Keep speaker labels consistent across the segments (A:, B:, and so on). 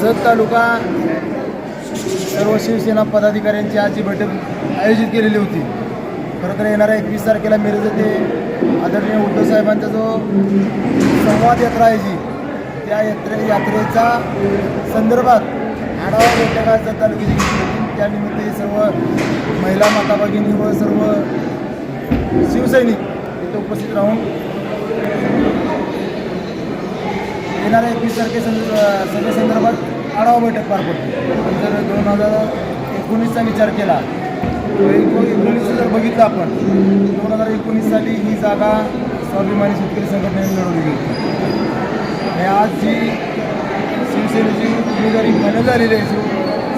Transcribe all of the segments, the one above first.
A: जत तालुका सर्व शिवसेना पदाधिकाऱ्यांची आज जी बैठक आयोजित केलेली होती. खरं तर येणाऱ्या एकवीस तारखेला मिरज येथे आदरणीय उद्धव साहेबांचा जो संवाद यात्रा आहे जी त्या यात्रे यात्रेचा संदर्भात आढावा बैठक आज तालुक्याची घेतली होती. त्यानिमित्त हे सर्व महिला माता भगिनी व सर्व शिवसैनिक इथे उपस्थित राहून येणाऱ्या एकवीस संदर्भ सभेसंदर्भात आढावा बैठक पार पडते. जर दोन हजार एकोणीसचा विचार केला तर एकोणीसचं जर बघितलं आपण दोन हजार एकोणीस साली ही जागा स्वाभिमानी शेतकरी संघटनेने लढवली गेली. आणि आज जी शिवसेनेची उमेदवारी फायनल झालेली आहे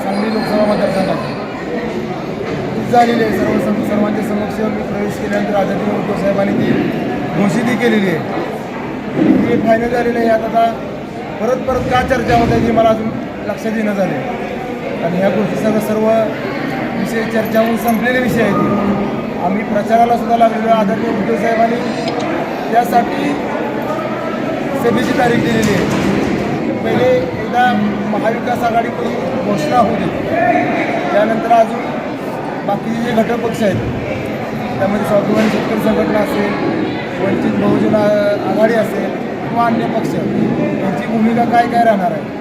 A: सांगली लोकसभा मतदारसंघाची तीच झालेली आहे सर्व सर्वांच्या समक्ष मी प्रवेश केल्यानंतर आदरणीय उद्धव साहेबांनी ती घोषिती केलेली आहे. हे फायनल झालेलं आहे यात आता परत परत का चर्चा होत आहे जी मला अजून लक्षात येणं झाले आणि ह्या गोष्टी सगळं सर्व विषय चर्चा होऊन संपलेले विषय आहेत. आम्ही प्रचाराला सुद्धा लागलेलो आदरणीय उद्धव साहेबांनी. त्यासाठी सभेची तारीख दिलेली आहे. पहिले एकदा महाविकास आघाडीकडून घोषणा होती त्यानंतर अजून बाकीचे जे घटक पक्ष आहेत त्यामध्ये स्वाभिमान शेतकरी संघटना असेल वंचित बहुजन असेल किंवा अन्य पक्ष यांची भूमिका काय काय राहणार आहे?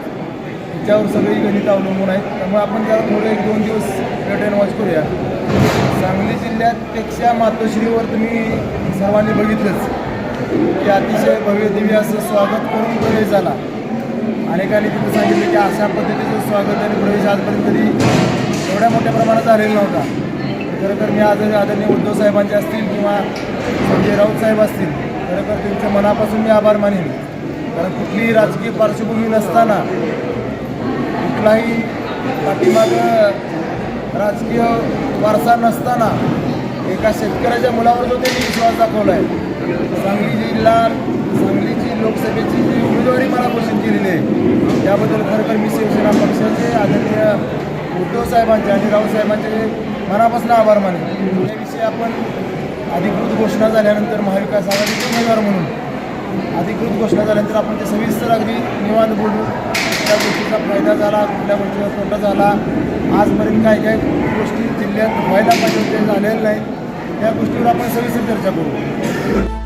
A: त्याच्यावर सगळी गणित अवलंबून आहेत. त्यामुळे आपण त्याला थोडं एक दोन दिवस रिटर्न वॉच करूया. सांगली जिल्ह्यापेक्षा मातोश्रीवर तुम्ही सर्वांनी बघितलंच की अतिशय भव्य दिव्य असं स्वागत करून प्रवेश झाला. अनेकांनी तिथं सांगितलं की अशा पद्धतीचं स्वागत आणि प्रवेश आजपर्यंत तरी एवढ्या मोठ्या प्रमाणात झालेला नव्हता. खरं तर मी आज आदरणीय उद्धव साहेबांचे असतील किंवा संजय राऊत साहेब असतील खरं तर त्यांच्या मनापासून मी आभार मानेन. कारण कुठलीही राजकीय पार्श्वभूमी नसताना कुठलाही पाठीमाग राजकीय वारसा नसताना एका शेतकऱ्याच्या मुलावर जो त्यांनी विश्वास दाखवला आहे सांगली जिल्हा सांगलीची लोकसभेची जी उमेदवारी मला घोषित केलेली आहे त्याबद्दल खरं तर मी शिवसेना पक्षाचे आदरणीय उद्धव साहेबांचे आणि रावसाहेबांचे मनापासून आभार मानेन. याविषयी आपण अधिकृत घोषणा झाल्यानंतर महाविकास आघाडीचे उमेदवार म्हणून अधिकृत घोषणा झाल्यानंतर आपण ते सविस्तर अगदी निवांत बोलू. कुठल्या गोष्टीचा फायदा झाला कुठल्या गोष्टीचा तोटा झाला. आजपर्यंत काय काय गोष्टी जिल्ह्यात व्हायला पाहिजे ते झालेल्या नाहीत त्या गोष्टीवर आपण सविस्तर चर्चा करू.